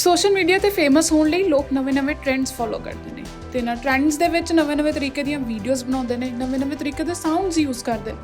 Social media ਤੇ famous ਹੋਣ ਲਈ ਲੋਕ ਨਵੇਂ-ਨਵੇਂ ਟ੍ਰੈਂਡਸ ਫੋਲੋ ਕਰਦੇ ਨੇ ਤੇ ਇਹਨਾਂ ਟ੍ਰੈਂਡਸ ਦੇ ਵਿੱਚ ਨਵੇਂ-ਨਵੇਂ ਤਰੀਕੇ ਦੀਆਂ ਵੀਡੀਓਜ਼ ਬਣਾਉਂਦੇ ਨੇ ਨਵੇਂ-ਨਵੇਂ ਤਰੀਕੇ ਦੇ ਸਾਊਂਡਸ ਯੂਜ਼ ਕਰਦੇ ਨੇ।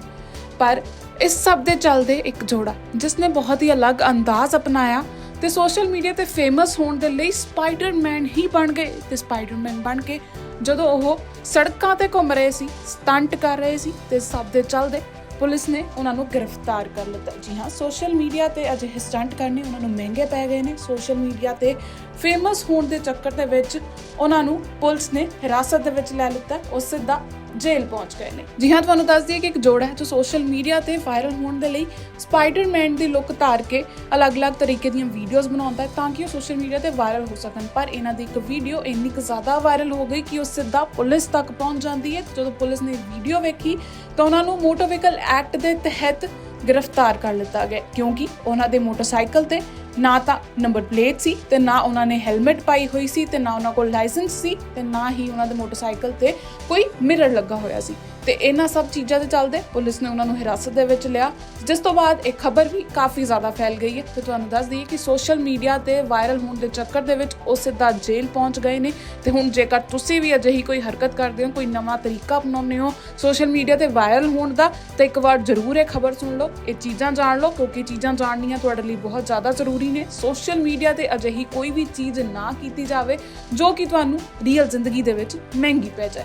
ਪਰ ਇਸ ਸਭ ਦੇ ਚੱਲਦੇ ਇੱਕ ਜੋੜਾ, ਜਿਸ ਨੇ ਬਹੁਤ ਹੀ ਅਲੱਗ ਅੰਦਾਜ਼ ਅਪਣਾਇਆ ਤੇ ਸੋਸ਼ਲ ਮੀਡੀਆ ਤੇ ਫੇਮਸ ਹੋਣ ਦੇ ਲਈ ਸਪਾਈਡਰਮੈਨ ਹੀ ਬਣ ਗਏ ਤੇ ਸਪਾਈਡਰਮੈਨ ਬਣ ਕੇ ਜਦੋਂ ਉਹ ਸੜਕਾਂ ਤੇ ਘੁੰਮ ਰਹੇ ਸੀ ਸਟੰਟ ਕਰ ਰਹੇ ਸੀ ਤੇ ਸਭ ਦੇ ਚੱਲਦੇ ਪੁਲਿਸ ਨੇ ਉਹਨਾਂ ਨੂੰ ਗ੍ਰਿਫਤਾਰ ਕਰ ਲਿੱਤਾ। ਜੀ ਹਾਂ, ਸੋਸ਼ਲ ਮੀਡੀਆ ਤੇ ਅਜਿਹੇ ਸਟੰਟ ਕਰਨੇ ਉਹਨਾਂ ਨੂੰ ਮਹਿੰਗੇ ਪੈ ਗਏ ਨੇ। ਸੋਸ਼ਲ ਮੀਡੀਆ ਤੇ ਫੇਮਸ ਹੋਣ ਦੇ ਚੱਕਰ ਦੇ ਵਿੱਚ ਉਹਨਾਂ ਨੂੰ ਪੁਲਿਸ ਨੇ ਹਿਰਾਸਤ ਦੇ ਵਿੱਚ ਲੈ ਲਿੱਤਾ। ਉਹ ਸਿੱਧਾ ਜੇਲ੍ਹ ਪਹੁੰਚ ਗਏ ਨੇ। ਜੀ ਹਾਂ, ਤੁਹਾਨੂੰ ਦੱਸ ਦਈਏ ਕਿ ਇੱਕ ਜੋੜਾ ਹੈ ਜੋ ਸੋਸ਼ਲ ਮੀਡੀਆ ਤੇ ਵਾਇਰਲ ਹੋਣ ਦੇ ਲਈ ਸਪਾਈਡਰਮੈਨ ਦੀ ਲੁੱਕ ਧਾਰ ਕੇ ਅਲੱਗ-ਅਲੱਗ ਤਰੀਕੇ ਦੀਆਂ ਵੀਡੀਓਜ਼ ਬਣਾਉਂਦਾ ਹੈ ਤਾਂ ਕਿ ਉਹ ਸੋਸ਼ਲ ਮੀਡੀਆ ਤੇ ਵਾਇਰਲ ਹੋ ਸਕਣ। ਪਰ ਇਹਨਾਂ ਦੀ ਇੱਕ ਵੀਡੀਓ ਇੰਨੀ ਕੁ ਜ਼ਿਆਦਾ ਵਾਇਰਲ ਹੋ ਗਈ ਕਿ ਉਹ ਸਿੱਧਾ ਪੁਲਿਸ ਤੱਕ ਪਹੁੰਚ ਜਾਂਦੀ ਹੈ। ਜਦੋਂ ਪੁਲਿਸ ਨੇ ਵੀਡੀਓ ਵੇਖੀ, ਤਾਂ ਉਹਨਾਂ ਨੂੰ ਮੋਟਰ ਵਹੀਕਲ ਐਕਟ ਦੇ ਤਹਿਤ ਗ੍ਰਿਫਤਾਰ ਕਰ ਲਿੱਤਾ ਗਿਆ ਕਿਉਂਕਿ ਉਹਨਾਂ ਦੇ ਮੋਟਰਸਾਈਕਲ ਤੇ ਨਾ ਤਾਂ ਨੰਬਰ ਪਲੇਟ ਸੀ ਤੇ ਨਾ ਉਹਨਾਂ ਨੇ ਹੈਲਮਟ ਪਾਈ ਹੋਈ ਸੀ ਤੇ ਨਾ ਉਹਨਾਂ ਕੋਲ ਲਾਇਸੈਂਸ ਸੀ ਤੇ ਨਾ ਹੀ ਉਹਨਾਂ ਦੇ ਮੋਟਰਸਾਈਕਲ ਤੇ ਕੋਈ ਮਿਰਰ ਲੱਗਾ ਹੋਇਆ ਸੀ। ਤੇ ਇਹਨਾਂ ਸਭ ਚੀਜ਼ਾਂ ਦੇ ਚੱਲਦੇ ਪੁਲਿਸ ਨੇ ਉਹਨਾਂ ਨੂੰ ਹਿਰਾਸਤ ਦੇ ਵਿੱਚ ਲਿਆ। ਜਿਸ ਤੋਂ ਬਾਅਦ ਇਹ ਖਬਰ ਵੀ ਕਾਫੀ ਜ਼ਿਆਦਾ ਫੈਲ ਗਈ ਹੈ ਤੇ ਤੁਹਾਨੂੰ ਦੱਸ ਦਈਏ ਕਿ ਸੋਸ਼ਲ ਮੀਡੀਆ ਤੇ ਵਾਇਰਲ ਹੋਣ ਦੇ ਚੱਕਰ ਦੇ ਵਿੱਚ ਉਹ ਸਿੱਧਾ ਜੇਲ੍ਹ ਪਹੁੰਚ ਗਏ ਨੇ ਤੇ ਹੁਣ ਜੇਕਰ ਤੁਸੀਂ ਵੀ ਅਜਿਹੀ ਕੋਈ ਹਰਕਤ ਕਰਦੇ ਹੋ, ਕੋਈ ਨਵਾਂ ਤਰੀਕਾ ਅਪਣਾਉਂਦੇ ਹੋ ਸੋਸ਼ਲ ਮੀਡੀਆ ਤੇ ਵਾਇਰਲ ਹੋਣ ਦਾ, ਤਾਂ ਇੱਕ ਵਾਰ ਜ਼ਰੂਰ ਇਹ ਖਬਰ ਸੁਣ ਲਓ, ਇਹ ਚੀਜ਼ਾਂ ਜਾਣ ਲਓ ਕਿਉਂਕਿ ਚੀਜ਼ਾਂ ਜਾਣਨੀਆਂ ਤੁਹਾਡੇ ਲਈ ਬਹੁਤ ਜ਼ਿਆਦਾ ਜ਼ਰੂਰੀ ਜ਼ਰੂਰੀ ਨੇ। ਸੋਸ਼ਲ ਮੀਡੀਆ ਤੇ ਅਜਿਹੀ ਕੋਈ ਵੀ ਚੀਜ਼ ਨਾ ਕੀਤੀ ਜਾਵੇ, ਜੋ ਕਿ ਤੁਹਾਨੂੰ ਰੀਅਲ ਜ਼ਿੰਦਗੀ ਦੇ ਵਿੱਚ ਮਹਿੰਗੀ ਪੈ ਜਾਏ।